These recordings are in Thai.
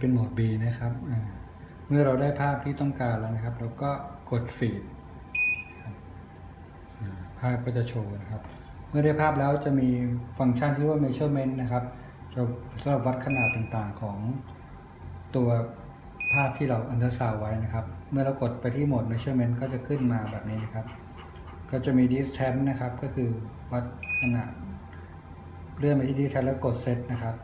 เป็นโหมด B นะครับเมื่อเราได้ภาพที่ต้องการแล้วนะครับ เราก็กดฟีดภาพก็จะโชว์นะครับ เมื่อได้ภาพแล้วจะมีฟังก์ชันที่ว่า measurement นะครับจะสำหรับวัดขนาดต่างๆของตัวภาพที่เราอันเดอร์ซาวไว้นะครับ เมื่อเรากดไปที่โหมด measurement ก็จะขึ้นมาแบบนี้นะครับ ก็จะมี distance นะครับ ก็คือวัดขนาดเลื่อนไปที่ distance แล้วกด set นะครับ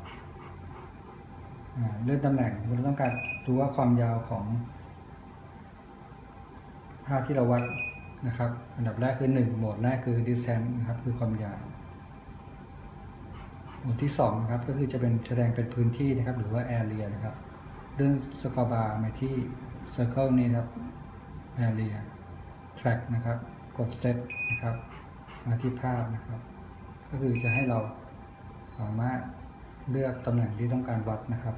เลื่อนตำแหน่งเราต้องการดูว่าความยาวของ ภาพที่เราวัดนะครับ อันดับแรกคือ1โหมดแรกคือ distance นะครับคือความยาวโหมดที่2นะครับก็คือจะเป็นแสดงเป็นพื้นที่นะครับ หรือว่า area นะครับเลื่อนสกอร์บาร์มาที่ circle นี้ครับ area track นะครับ กด set นะครับ มาที่ภาพนะครับ ก็คือจะให้เราสามารถ เลือกตำแหน่งที่ต้องการวัดนะครับ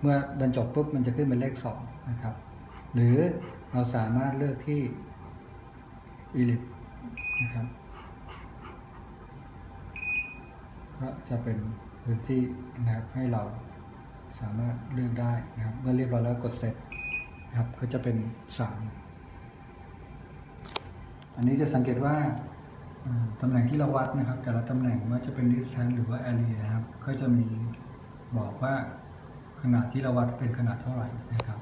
เมื่อบรรจบปุ๊บมันจะขึ้นเป็นเลข2นะครับ หรือเราสามารถเลือกที่ ellipse นะครับก็จะเป็นพื้นที่นะครับให้เราสามารถเลือกได้นะครับ เมื่อเรียบร้อยแล้วกดเสร็จนะครับก็จะเป็นสามอันนี้จะสังเกตว่า ตำแหน่งที่เราวัดนะครับ แต่ละตำแหน่งว่าจะเป็น distance หรือว่า area นะครับ ก็จะมีบอกว่าขนาดที่เราวัดเป็นขนาดเท่าไหร่นะครับ